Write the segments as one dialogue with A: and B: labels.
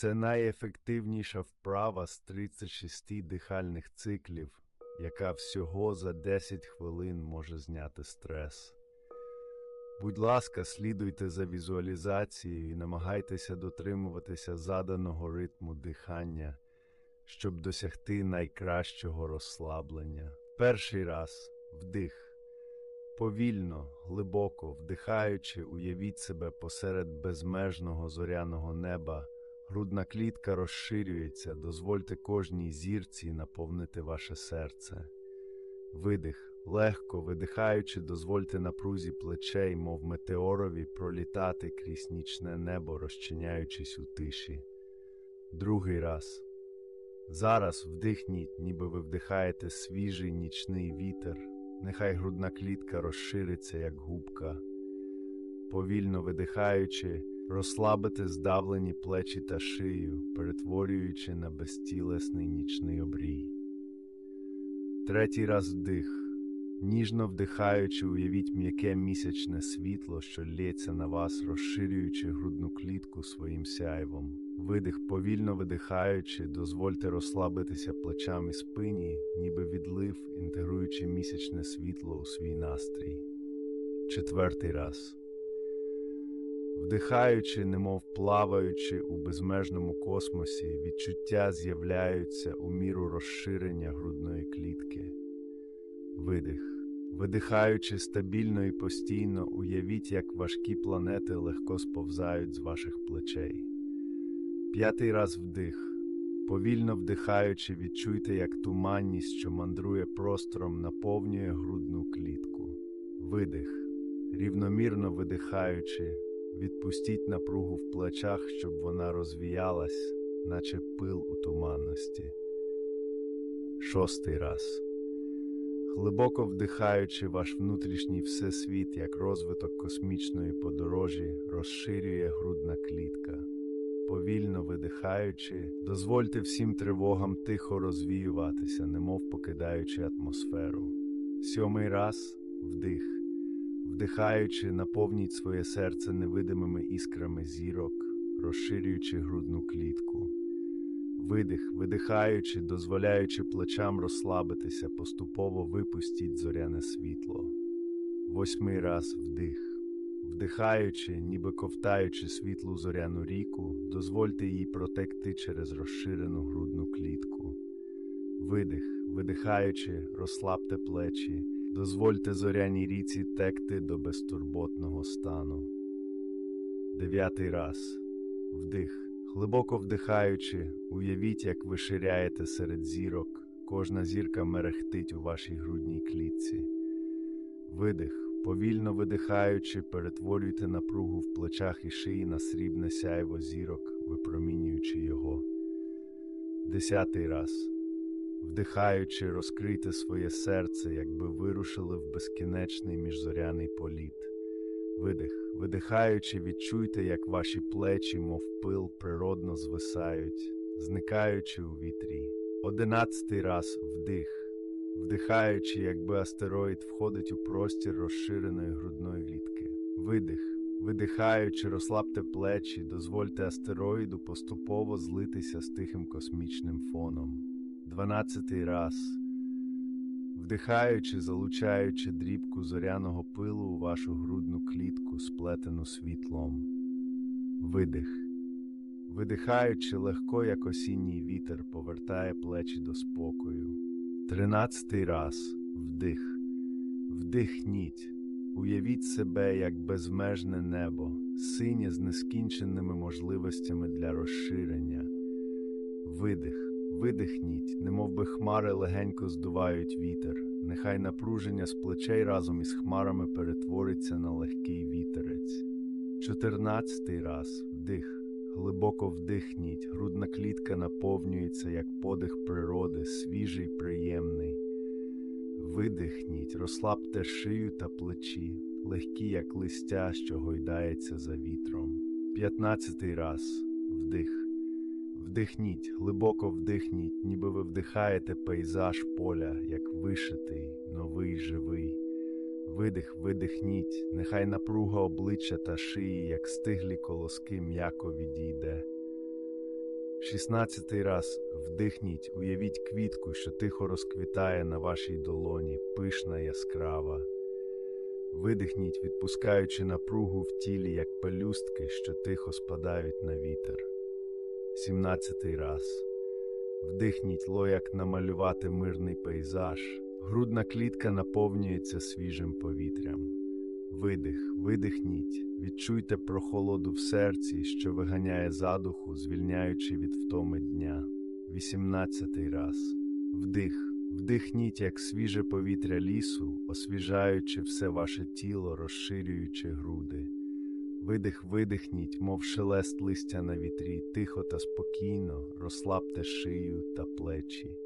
A: Це найефективніша вправа з 36 дихальних циклів, яка всього за 10 хвилин може зняти стрес. Будь ласка, слідуйте за візуалізацією і намагайтеся дотримуватися заданого ритму дихання, щоб досягти найкращого розслаблення. Перший раз вдих. Повільно, глибоко вдихаючи, уявіть себе посеред безмежного зоряного неба. Грудна клітка розширюється, дозвольте кожній зірці наповнити ваше серце. Видих, легко видихаючи, дозвольте напрузі плечей, мов метеорові, пролітати крізь нічне небо, розчиняючись у тиші. Другий раз. Зараз вдихніть, ніби ви вдихаєте свіжий нічний вітер. Нехай грудна клітка розшириться, як губка. Повільно видихаючи, розслабити здавлені плечі та шию, перетворюючи на безтілесний нічний обрій. Третій раз вдих. Ніжно вдихаючи, уявіть м'яке місячне світло, що лється на вас, розширюючи грудну клітку своїм сяйвом. Видих, повільно видихаючи, дозвольте розслабитися плечам і спині, ніби відлив, інтегруючи місячне світло у свій настрій. Четвертий раз. Вдихаючи, немов плаваючи у безмежному космосі, відчуття з'являються у міру розширення грудної клітки. Видих. Видихаючи стабільно і постійно, уявіть, як важкі планети легко сповзають з ваших плечей. П'ятий раз вдих. Повільно вдихаючи, відчуйте, як туманність, що мандрує простором, наповнює грудну клітку. Видих. Рівномірно видихаючи, відпустіть напругу в плечах, щоб вона розвіялась, наче пил у туманності. Шостий раз. Глибоко вдихаючи ваш внутрішній всесвіт як розвиток космічної подорожі, розширює грудна клітка. Повільно видихаючи, дозвольте всім тривогам тихо розвіюватися, немов покидаючи атмосферу. Сьомий раз вдих. Вдихаючи, наповніть своє серце невидимими іскрами зірок, розширюючи грудну клітку. Видих, видихаючи, дозволяючи плечам розслабитися, поступово випустіть зоряне світло. Восьмий раз вдих. Вдихаючи, ніби ковтаючи світлу зоряну ріку, дозвольте їй протекти через розширену грудну клітку. Видих, видихаючи, розслабте плечі, дозвольте зоряній ріці текти до безтурботного стану. Дев'ятий раз вдих. Глибоко вдихаючи, уявіть, як ви ширяєте серед зірок, кожна зірка мерехтить у вашій грудній клітці. Видих, повільно видихаючи, перетворюйте напругу в плечах і шиї на срібне сяйво зірок, випромінюючи його. Десятий раз. Вдихаючи, розкрийте своє серце, якби вирушили в безкінечний міжзоряний політ. Видих, видихаючи, відчуйте, як ваші плечі, мов пил, природно звисають, зникаючи у вітрі. Одинадцятий раз вдих, вдихаючи, якби астероїд входить у простір розширеної грудної клітки. Видих, видихаючи, розслабте плечі, дозвольте астероїду поступово злитися з тихим космічним фоном. Дванадцятий раз. Вдихаючи, залучаючи дрібку зоряного пилу у вашу грудну клітку, сплетену світлом. Видих. Видихаючи легко, як осінній вітер, повертає плечі до спокою. Тринадцятий раз вдих. Вдихніть. Уявіть себе як безмежне небо, синє з нескінченими можливостями для розширення. Видих. Видихніть, немов би хмари легенько здувають вітер, нехай напруження з плечей разом із хмарами перетвориться на легкий вітерець. Чотирнадцятий раз вдих, глибоко вдихніть, грудна клітка наповнюється, як подих природи, свіжий, приємний. Видихніть, розслабте шию та плечі, легкі, як листя, що гойдається за вітром. П'ятнадцятий раз вдих. Вдихніть, глибоко вдихніть, ніби ви вдихаєте пейзаж поля, як вишитий, новий, живий. Видих, видихніть, нехай напруга обличчя та шиї, як стиглі колоски, м'яко відійде. Шістнадцятий раз вдихніть, уявіть квітку, що тихо розквітає на вашій долоні, пишна, яскрава. Видихніть, відпускаючи напругу в тілі, як пелюстки, що тихо спадають на вітер. Сімнадцятий раз. Вдихніть лояк намалювати мирний пейзаж. Грудна клітка наповнюється свіжим повітрям. Видих, видихніть, відчуйте прохолоду в серці, що виганяє задуху, звільняючи від втоми дня. Вісімнадцятий раз. Вдих, вдихніть, як свіже повітря лісу, освіжаючи все ваше тіло, розширюючи груди. Видих, видихніть, мов шелест листя на вітрі, тихо та спокійно, розслабте шию та плечі.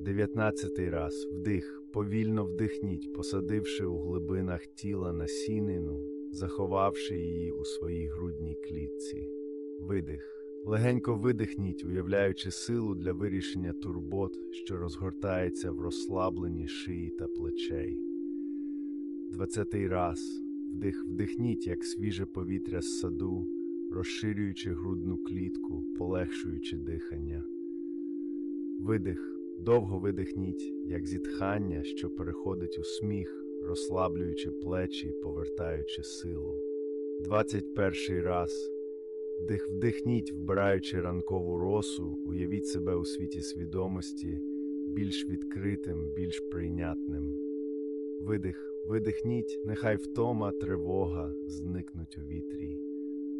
A: Дев'ятнадцятий раз вдих, повільно вдихніть, посадивши у глибинах тіла насінину, заховавши її у своїй грудній клітці. Видих. Легенько видихніть, уявляючи силу для вирішення турбот, що розгортається в розслабленні шиї та плечей. Двадцятий раз вдих, вдихніть, як свіже повітря з саду, розширюючи грудну клітку, полегшуючи дихання. Видих. Довго видихніть, як зітхання, що переходить у сміх, розслаблюючи плечі, повертаючи силу. Двадцять перший раз. Вдих, вдихніть, вбираючи ранкову росу, уявіть себе у світі свідомості, більш відкритим, більш прийнятним. Видих, видихніть, нехай втома, тривога зникнуть у вітрі.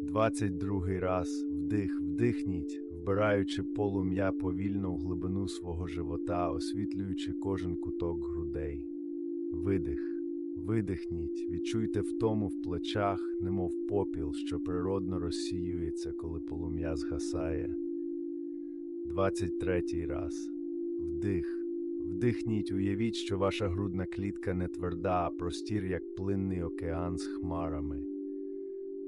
A: Двадцять другий раз. Вдих, вдихніть, вбираючи полум'я повільно в глибину свого живота, освітлюючи кожен куток грудей. Видих, видихніть, відчуйте втому в плечах, немов попіл, що природно розсіюється, коли полум'я згасає. Двадцять третій раз. Вдих. Вдихніть, уявіть, що ваша грудна клітка не тверда, а простір, як плинний океан з хмарами.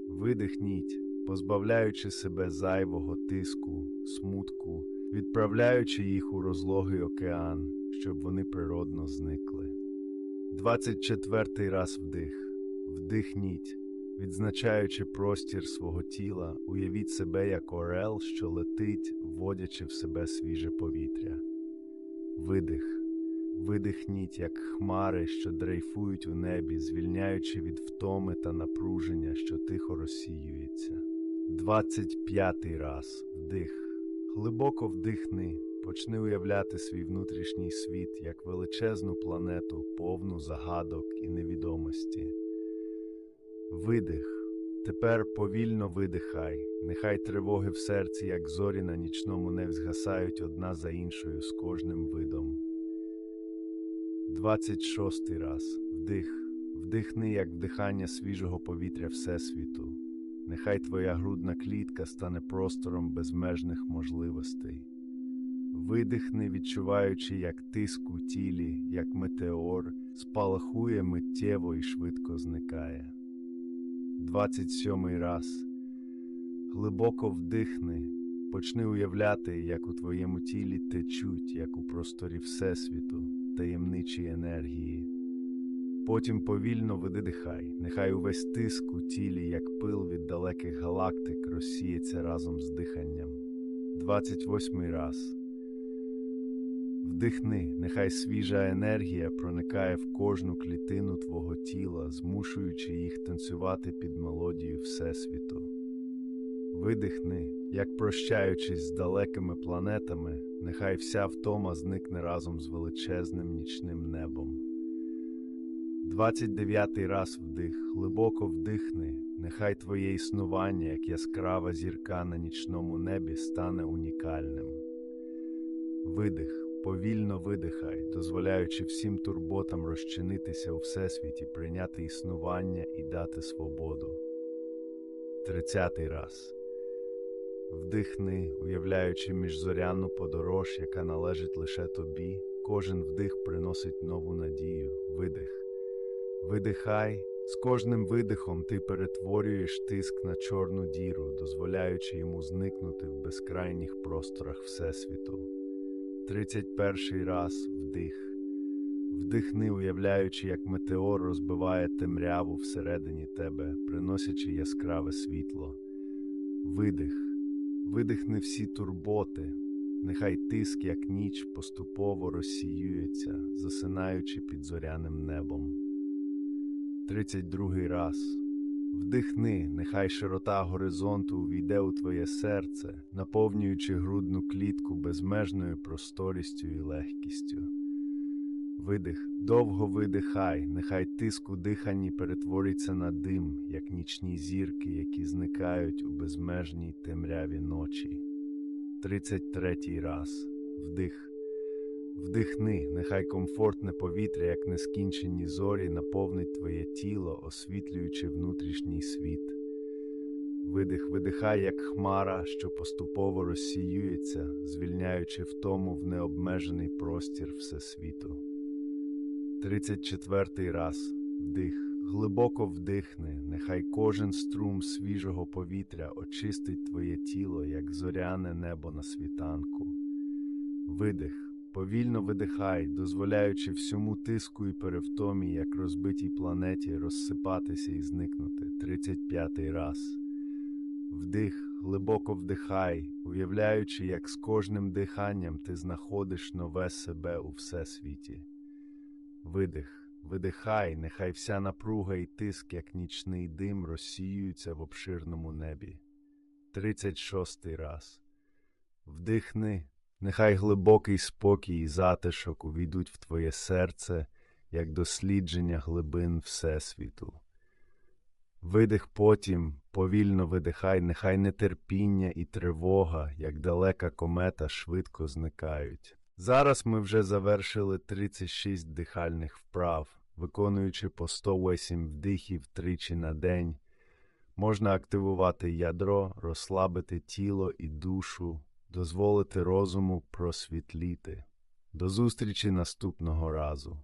A: Видихніть, позбавляючи себе зайвого тиску, смутку, відправляючи їх у розлогий океан, щоб вони природно зникли. Двадцять четвертий раз вдих. Вдихніть, відзначаючи простір свого тіла, уявіть себе як орел, що летить, вводячи в себе свіже повітря. Видих. Видихніть, як хмари, що дрейфують у небі, звільняючи від втоми та напруження, що тихо розсіюється. Двадцять п'ятий раз вдих. Глибоко вдихни, почни уявляти свій внутрішній світ як величезну планету, повну загадок і невідомості. Видих. Тепер повільно видихай, нехай тривоги в серці, як зорі на нічному не згасають одна за іншою з кожним видом. Двадцять шостий раз вдих, вдихни, як вдихання свіжого повітря Всесвіту. Нехай твоя грудна клітка стане простором безмежних можливостей. Видихни, відчуваючи, як тиск у тілі, як метеор, спалахує миттєво і швидко зникає. Двадцять сьомий раз. Глибоко вдихни, почни уявляти, як у твоєму тілі течуть, як у просторі Всесвіту, таємничі енергії. Потім повільно видихай, нехай увесь тиск у тілі, як пил від далеких галактик, розсіється разом з диханням. Двадцять восьмий раз. Вдихни, нехай свіжа енергія проникає в кожну клітину твого тіла, змушуючи їх танцювати під мелодію Всесвіту. Видихни, як прощаючись з далекими планетами, нехай вся втома зникне разом з величезним нічним небом. Двадцять дев'ятий раз вдих, глибоко вдихни, нехай твоє існування, як яскрава зірка на нічному небі, стане унікальним. Видих, повільно видихай, дозволяючи всім турботам розчинитися у всесвіті, прийняти існування і дати свободу. Тридцятий раз. Вдихни, уявляючи міжзоряну подорож, яка належить лише тобі, кожен вдих приносить нову надію, видих. Видихай, з кожним видихом ти перетворюєш тиск на чорну діру, дозволяючи йому зникнути в безкрайніх просторах Всесвіту. Тридцять перший раз вдих. Вдихни, уявляючи, як метеор розбиває темряву всередині тебе, приносячи яскраве світло. Видих. видихни всі турботи, нехай тиск, як ніч, поступово розсіюється, засинаючи під зоряним небом. 32 раз. Вдихни, нехай широта горизонту увійде у твоє серце, наповнюючи грудну клітку безмежною просторістю і легкістю. Видих, довго видихай, нехай тиск у диханні перетвориться на дим, як нічні зірки, які зникають у безмежній темряві ночі. 33 раз. Вдих. Вдихни, нехай комфортне повітря, як нескінчені зорі, наповнить твоє тіло, освітлюючи внутрішній світ. Видих, видихай, як хмара, що поступово розсіюється, звільняючи втому в необмежений простір Всесвіту. 34 раз. Вдих. Глибоко вдихни, нехай кожен струм свіжого повітря очистить твоє тіло, як зоряне небо на світанку. Видих. Повільно видихай, дозволяючи всьому тиску і перевтомі, як розбитій планеті, розсипатися і зникнути. 35 раз. Вдих, глибоко вдихай, уявляючи, як з кожним диханням ти знаходиш нове себе у всесвіті. Видих, видихай, нехай вся напруга і тиск, як нічний дим, розсіюються в обширному небі. 36 раз. Вдихни, нехай глибокий спокій і затишок увійдуть в твоє серце, як дослідження глибин Всесвіту. Видих потім, повільно видихай, нехай нетерпіння і тривога, як далека комета, швидко зникають. Зараз ми вже завершили 36 дихальних вправ, виконуючи по 108 вдихів тричі на день. Можна активувати ядро, розслабити тіло і душу, дозволити розуму просвітліти. До зустрічі наступного разу.